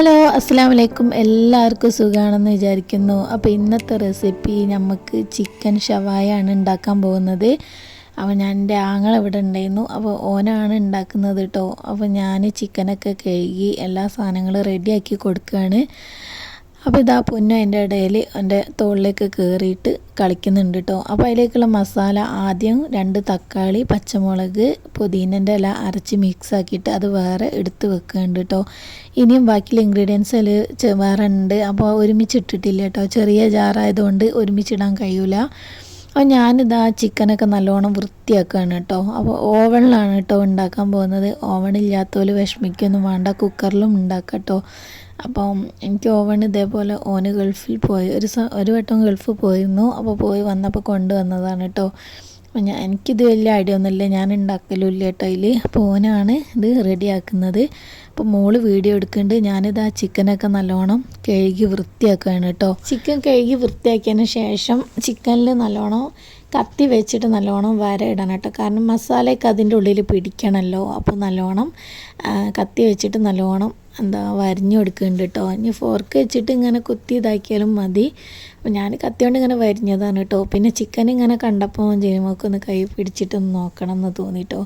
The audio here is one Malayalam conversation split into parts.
ഹലോ അസ്സാം വലൈക്കും എല്ലാവർക്കും സുഖമാണെന്ന് വിചാരിക്കുന്നു. അപ്പോൾ ഇന്നത്തെ റെസിപ്പി നമുക്ക് ചിക്കൻ ഷവായ ആണ് ഉണ്ടാക്കാൻ പോകുന്നത്. അപ്പോൾ ഞാൻ എന്റെ ആങ്ങൾ ഇവിടെ ഉണ്ടായിരുന്നു. അപ്പോൾ ഓനാണ് ഉണ്ടാക്കുന്നത് കേട്ടോ അപ്പോൾ ഞാൻ ചിക്കനൊക്കെ കഴുകി എല്ലാ സാധനങ്ങളും റെഡിയാക്കി കൊടുക്കുകയാണ്. അപ്പോൾ ഇതാ പൊന്നു അതിന്റെ ഇടയിൽ എന്റെ തോളിലേക്ക് കയറിയിട്ട് കളിക്കുന്നുണ്ട് കേട്ടോ അപ്പോൾ അതിലേക്കുള്ള മസാല ആദ്യം രണ്ട് തക്കാളി പച്ചമുളക് പുതിനന്റെ ഇല അരച്ച് മിക്സ് ആക്കിയിട്ട് അത് വേറെ എടുത്ത് വെക്കുന്നുണ്ട് കേട്ടോ ഇനിയും ബാക്കിയുള്ള ഇൻഗ്രീഡിയൻസ് അതിൽ വേറെ ഉണ്ട്. അപ്പോൾ ഒരുമിച്ച് ഇട്ടിട്ടില്ല കേട്ടോ ചെറിയ ജാറായതുകൊണ്ട് ഒരുമിച്ചിടാൻ കഴിയൂല. അപ്പോൾ ഞാനിതാ ചിക്കനൊക്കെ നല്ലോണം വൃത്തിയാക്കുകയാണ് കേട്ടോ അപ്പോൾ ഓവണിലാണ് കേട്ടോ ഉണ്ടാക്കാൻ പോകുന്നത്. ഓവണില്ലാത്തവർ വിഷമിക്കൊന്നും വേണ്ട. കുക്കറിലും ഉണ്ടാക്കാം കേട്ടോ അപ്പം എനിക്ക് ഓവൺ ഇതേപോലെ ഓന് ഗൾഫിൽ പോയി ഒരു ഒരു വട്ടം ഗൾഫ് പോയിരുന്നു. അപ്പോൾ പോയി വന്നപ്പോൾ കൊണ്ടുവന്നതാണ് കേട്ടോ. അപ്പം ഞാൻ എനിക്കിത് വലിയ ഐഡിയ ഒന്നുമില്ല. ഞാൻ ഉണ്ടാക്കലില്ല കേട്ടോ അതിൽ. അപ്പോൾ ഓനാണ് ഇത് റെഡിയാക്കുന്നത്. അപ്പോൾ മോൾ വീഡിയോ എടുക്കുന്നുണ്ട്. ഞാനിത് ആ ചിക്കനൊക്കെ നല്ലോണം കഴുകി വൃത്തിയാക്കുകയാണ് കേട്ടോ. ചിക്കൻ കഴുകി വൃത്തിയാക്കിയതിന് ശേഷം ചിക്കനിൽ നല്ലോണം കത്തി വെച്ചിട്ട് നല്ലോണം വര ഇടണം കേട്ടോ. കാരണം മസാലയൊക്കെ അതിന്റെ ഉള്ളിൽ പിടിക്കണമല്ലോ. അപ്പോൾ നല്ലോണം കത്തി വെച്ചിട്ട് നല്ലോണം എന്താ വരഞ്ഞു കൊടുക്കുന്നുണ്ട് കേട്ടോ. ഇനി ഫോർക്ക് വെച്ചിട്ട് ഇങ്ങനെ കുത്തി ഇതാക്കിയാലും മതി. അപ്പോൾ ഞാൻ കത്തി കൊണ്ട് ഇങ്ങനെ വരിഞ്ഞതാണ് കേട്ടോ. പിന്നെ ചിക്കൻ ഇങ്ങനെ കണ്ടപ്പോൾ ചെയ്യുമ്പോൾ ഒന്ന് കൈ പിടിച്ചിട്ടൊന്ന് നോക്കണം എന്ന് തോന്നിയിട്ടോ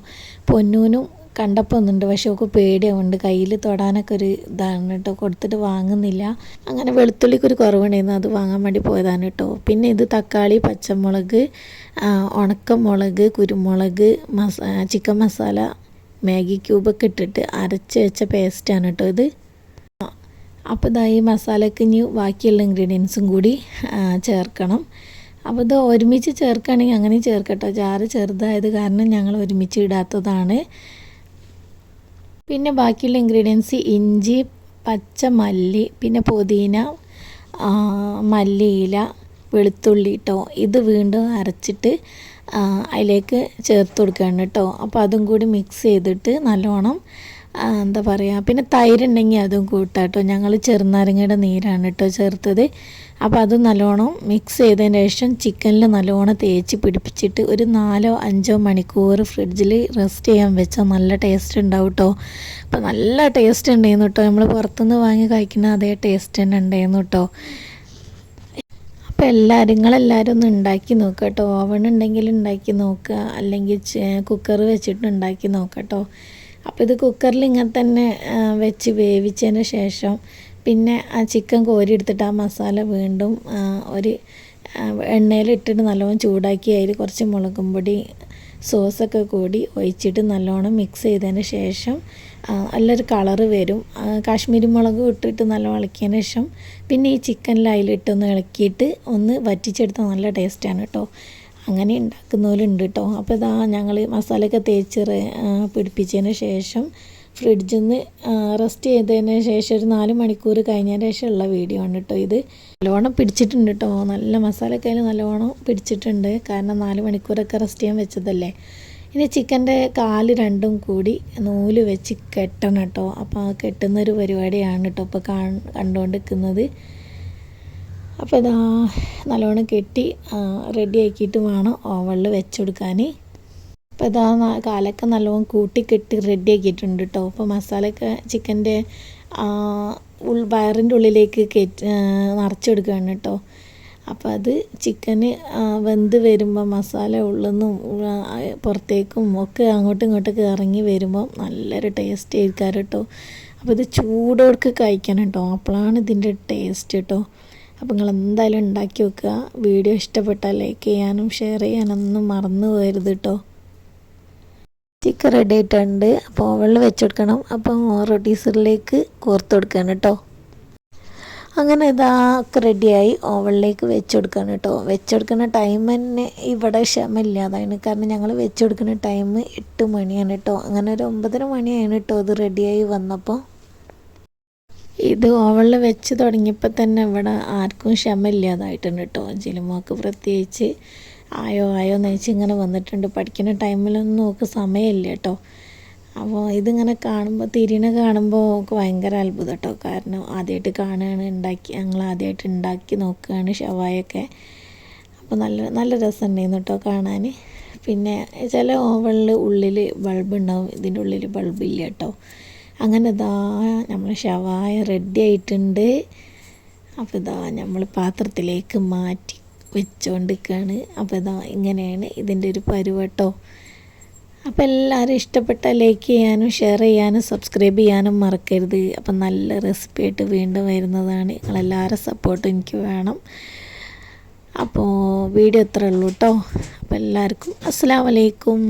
പൊന്നൂനും കണ്ടപ്പോൾ ഒന്നുണ്ട് പക്ഷെ ഒക്കെ പേടിയാവുന്നുണ്ട്. കയ്യിൽ തൊടാനൊക്കെ ഒരു ഇതാണ് കേട്ടോ. കൊടുത്തിട്ട് വാങ്ങുന്നില്ല. അങ്ങനെ വെളുത്തുള്ളിക്ക് ഒരു കുറവുണ്ടായിരുന്നു. അത് വാങ്ങാൻ വേണ്ടി പോയതാണ് കേട്ടോ. പിന്നെ ഇത് തക്കാളി പച്ചമുളക് ഉണക്കമുളക് കുരുമുളക് മസാ ചിക്കൻ മസാല മാഗി ക്യൂബൊക്കെ ഇട്ടിട്ട് അരച്ച് വെച്ച പേസ്റ്റാണ് കേട്ടോ ഇത്. അപ്പോൾ ഇതാ ഈ മസാലയ്ക്ക് ഇനി ബാക്കിയുള്ള ഇൻഗ്രീഡിയൻസും കൂടി ചേർക്കണം. അപ്പോൾ ഇത് ഒരുമിച്ച് ചേർക്കുകയാണെങ്കിൽ അങ്ങനെ ചേർക്കട്ടോ ചാറ് ചെറുതായത് കാരണം ഞങ്ങൾ ഒരുമിച്ച് ഇടാത്തതാണ്. പിന്നെ ബാക്കിയുള്ള ഇൻഗ്രീഡിയൻസ് ഇഞ്ചി പച്ച മല്ലി പിന്നെ പുതിന മല്ലിയില വെളുത്തുള്ളി കേട്ടോ ഇത് വീണ്ടും അരച്ചിട്ട് അതിലേക്ക് ചേർത്ത് കൊടുക്കുകയാണ് കേട്ടോ അപ്പോൾ അതും കൂടി മിക്സ് ചെയ്തിട്ട് നല്ലോണം എന്താ പറയുക പിന്നെ തൈരുണ്ടെങ്കിൽ അതും കൂട്ടാട്ടോ. കേട്ടോ ഞങ്ങൾ ചെറുനാരങ്ങയുടെ നീരാണ് കേട്ടോ ചേർത്തത്. അപ്പോൾ അത് നല്ലോണം മിക്സ് ചെയ്തതിന് ശേഷം ചിക്കനിൽ നല്ലോണം തേച്ച് പിടിപ്പിച്ചിട്ട് ഒരു നാലോ അഞ്ചോ മണിക്കൂർ ഫ്രിഡ്ജിൽ റെസ്റ്റ് ചെയ്യാൻ വെച്ചാൽ നല്ല ടേസ്റ്റ് ഉണ്ടാവും കേട്ടോ അപ്പോൾ നല്ല ടേസ്റ്റ് ഉണ്ടായിരുന്നു കേട്ടോ നമ്മൾ പുറത്തുനിന്ന് വാങ്ങി കഴിക്കുന്ന അതേ ടേസ്റ്റ് തന്നെ ഉണ്ടായിരുന്നു കേട്ടോ അപ്പോൾ എല്ലാവരും നിങ്ങളെല്ലാവരും ഒന്ന് ഉണ്ടാക്കി നോക്കുക കേട്ടോ ഓവൺ ഉണ്ടെങ്കിൽ ഉണ്ടാക്കി നോക്കുക അല്ലെങ്കിൽ കുക്കർ വെച്ചിട്ട് ഉണ്ടാക്കി കേട്ടോ അപ്പോൾ ഇത് കുക്കറിൽ ഇങ്ങനെ തന്നെ വെച്ച് വേവിച്ചതിന് ശേഷം പിന്നെ ആ ചിക്കൻ കോരി എടുത്തിട്ട് ആ മസാല വീണ്ടും ഒരു എണ്ണയിലിട്ടിട്ട് നല്ലോണം ചൂടാക്കി അതിൽ കുറച്ച് മുളകും പൊടി സോസൊക്കെ കൂടി ഒഴിച്ചിട്ട് നല്ലോണം മിക്സ് ചെയ്തതിന് ശേഷം നല്ലൊരു കളറ് വരും. കാശ്മീരി മുളക് ഇട്ടിട്ട് നല്ല ഇളക്കിയതിന് ശേഷം പിന്നെ ഈ ചിക്കനിൽ അതിലിട്ടൊന്ന് ഇളക്കിയിട്ട് ഒന്ന് വറ്റിച്ചെടുത്താൽ നല്ല ടേസ്റ്റാണ് കേട്ടോ അങ്ങനെ ഉണ്ടാക്കുന്നവരുണ്ട് കേട്ടോ അപ്പോൾ ഇതാ ഞങ്ങൾ മസാലയൊക്കെ തേച്ച് പിടിപ്പിച്ചതിന് ശേഷം ഫ്രിഡ്ജിൽ നിന്ന് റെസ്റ്റ് ചെയ്തതിന് ശേഷം ഒരു നാല് മണിക്കൂർ കഴിഞ്ഞതിന് ശേഷമുള്ള വീഡിയോ ആണ് കേട്ടോ ഇത്. നല്ലോണം പിടിച്ചിട്ടുണ്ട് കേട്ടോ നല്ല മസാലയൊക്കെ അതിൽ നല്ലോണം പിടിച്ചിട്ടുണ്ട്. കാരണം നാല് മണിക്കൂറൊക്കെ റെസ്റ്റ് ചെയ്യാൻ വെച്ചതല്ലേ. ഇനി ചിക്കന്റെ കാൽ രണ്ടും കൂടി നൂൽ വെച്ച് കെട്ടണം കേട്ടോ അപ്പോൾ ആ കെട്ടുന്നൊരു പരിപാടിയാണ് കേട്ടോ ഇപ്പോൾ കാ കണ്ടുകൊണ്ടിരിക്കുന്നത് അപ്പോൾ ഇതാ നല്ലോണം കെട്ടി റെഡി ആക്കിയിട്ട് വേണം ഓവണിൽ വെച്ചെടുക്കാൻ അപ്പോൾ ഇതാ കാലൊക്കെ നല്ലോണം കൂട്ടി കെട്ടി റെഡി ആക്കിയിട്ടുണ്ട് കേട്ടോ അപ്പോൾ മസാലയൊക്കെ ചിക്കന്റെ ഉൾ വയറിന്റെ ഉള്ളിലേക്ക് കയറ്റി നിറച്ചെടുക്കുകയാണ് കേട്ടോ അപ്പോൾ അത് ചിക്കന് വെന്ത് വരുമ്പോൾ മസാല ഉള്ളെന്നും പുറത്തേക്കും ഒക്കെ അങ്ങോട്ടും ഇങ്ങോട്ടൊക്കെ ഇറങ്ങി വരുമ്പോൾ നല്ലൊരു ടേസ്റ്റ് ആയിരിക്കാം കേട്ടോ അപ്പോൾ ഇത് ചൂടോർക്ക് കഴിക്കണം കേട്ടോ അപ്പോഴാണ് ഇതിന്റെ ടേസ്റ്റ് കേട്ടോ അപ്പോൾ നിങ്ങൾ എന്തായാലും ഉണ്ടാക്കി വെക്കുക. വീഡിയോ ഇഷ്ടപ്പെട്ടാൽ ലൈക്ക് ചെയ്യാനും ഷെയർ ചെയ്യാനൊന്നും മറന്നു പോകരുത് കേട്ടോ ചിക്കൻ റെഡി ആയിട്ടുണ്ട്. അപ്പോൾ ഓവനിൽ വെച്ചെടുക്കണം അപ്പം റൊട്ടീസറിലേക്ക് കോർത്ത് കൊടുക്കണം കേട്ടോ അങ്ങനെ ഇതാക്കെ റെഡിയായി ഓവനിലേക്ക് വെച്ചെടുക്കണം കേട്ടോ വെച്ച് കൊടുക്കുന്ന ടൈം തന്നെ ഇവിടെ ക്ഷമയില്ലാതാണ് കാരണം ഞങ്ങൾ വെച്ച് കൊടുക്കുന്ന ടൈം എട്ട് മണിയാണ് കേട്ടോ അങ്ങനെ ഒരു ഒമ്പതര മണിയാണ് കേട്ടോ ഇത് റെഡിയായി വന്നപ്പോൾ. ഇത് ഓവളിൽ വെച്ച് തുടങ്ങിയപ്പോൾ തന്നെ ഇവിടെ ആർക്കും ക്ഷമയില്ലാതായിട്ടുണ്ട് കേട്ടോ. ജിലുമോക്ക് പ്രത്യേകിച്ച് ആയോ ആയോ എന്ന് വെച്ച് ഇങ്ങനെ വന്നിട്ടുണ്ട്. പഠിക്കുന്ന ടൈമിലൊന്നും നോക്ക് സമയമില്ല കേട്ടോ. അപ്പോൾ ഇതിങ്ങനെ കാണുമ്പോൾ തിരിനെ കാണുമ്പോൾ ഒക്കെ ഭയങ്കര അത്ഭുതം കേട്ടോ. കാരണം ആദ്യമായിട്ട് കാണുകയാണ് ഉണ്ടാക്കി ഞങ്ങൾ ആദ്യമായിട്ട് ഉണ്ടാക്കി നോക്കുകയാണ് ഷവായൊക്കെ. അപ്പോൾ നല്ല നല്ല രസമുണ്ടായിരുന്നു കേട്ടോ കാണാൻ പിന്നെ ചില ഓവണിൽ ഉള്ളിൽ ബൾബ് ഉണ്ടാവും ഇതിന്റെ ഉള്ളിൽ ബൾബില്ല കേട്ടോ. അങ്ങനെ ഇതാ നമ്മൾ ഷവായ റെഡി ആയിട്ടുണ്ട്. അപ്പോൾ ഇതാ നമ്മൾ പാത്രത്തിലേക്ക് മാറ്റി വെച്ചുകൊണ്ടിരിക്കുകയാണ് അപ്പോൾ ഇതാ ഇങ്ങനെയാണ് ഇതിന്റെ ഒരു പരുവട്ടോ അപ്പോൾ എല്ലാവരും ഇഷ്ടപ്പെട്ട ലൈക്ക് ചെയ്യാനും ഷെയർ ചെയ്യാനും സബ്സ്ക്രൈബ് ചെയ്യാനും മറക്കരുത്. അപ്പം നല്ല റെസിപ്പി ആയിട്ട് വീണ്ടും വരുന്നതാണ്. നിങ്ങളെല്ലാവരും സപ്പോർട്ടും എനിക്ക് വേണം. അപ്പോൾ വീഡിയോ ഇത്രേ ഉള്ളൂ കേട്ടോ അപ്പോൾ എല്ലാവർക്കും അസ്സാം വലൈക്കും